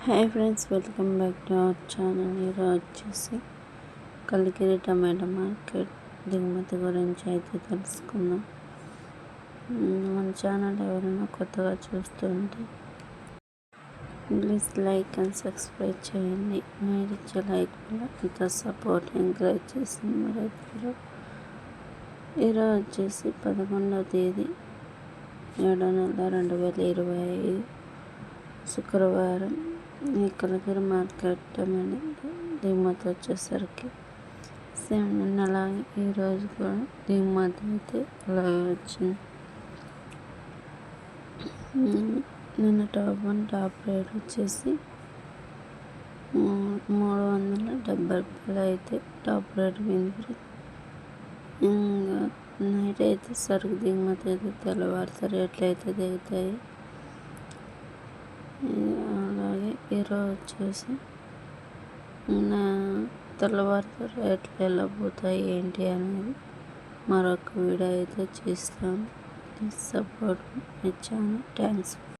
Hi friends welcome back to our channel ఈరోజు వచ్చేసి కలికిరి టమాటా market దిగుమతి గురించి అయితే తెలుసుకుందాం మన ఛానల్ ఎవరైనా కొత్తగా చూస్తుంటే ప్లీజ్ లైక్ అండ్ సబ్స్క్రైబ్ చేయండి మీరు ఇచ్చే లైక్ వల్ల ఇంత సపోర్ట్ ఎంకరేజ్ చేసింది మరి రైతులు ఈరోజు వచ్చేసి పదకొండవ తేదీ ఏడో నెల రెండు వేల ఇరవై ఐదు శుక్రవారం ఇక్కడ దగ్గర మార్కెట్ టమాటా దిగుమతి వచ్చేసరికి సేమ్ నిన్నలాగే ఈరోజు కూడా దిగుమతి అయితే అలాగే వచ్చింది. నిన్న టాప్ వన్ టాప్ రేట్ వచ్చేసి మూడు వందల డెబ్బై రూపాయలు అయితే టాప్ రేట్ మీద ఇంకా నైట్ అయితే సరుకు దిగుమతి అయితే తెల్లవారితే రేట్లు అయితే దిగుతాయి. ఈరోజు వచ్చేసి నా తెల్లవారితో రేట్లు ఎలా పోతాయి ఏంటి అనేది మరొక వీడియో అయితే చేస్తాను. సపోర్ట్ ఇచ్చాను థ్యాంక్స్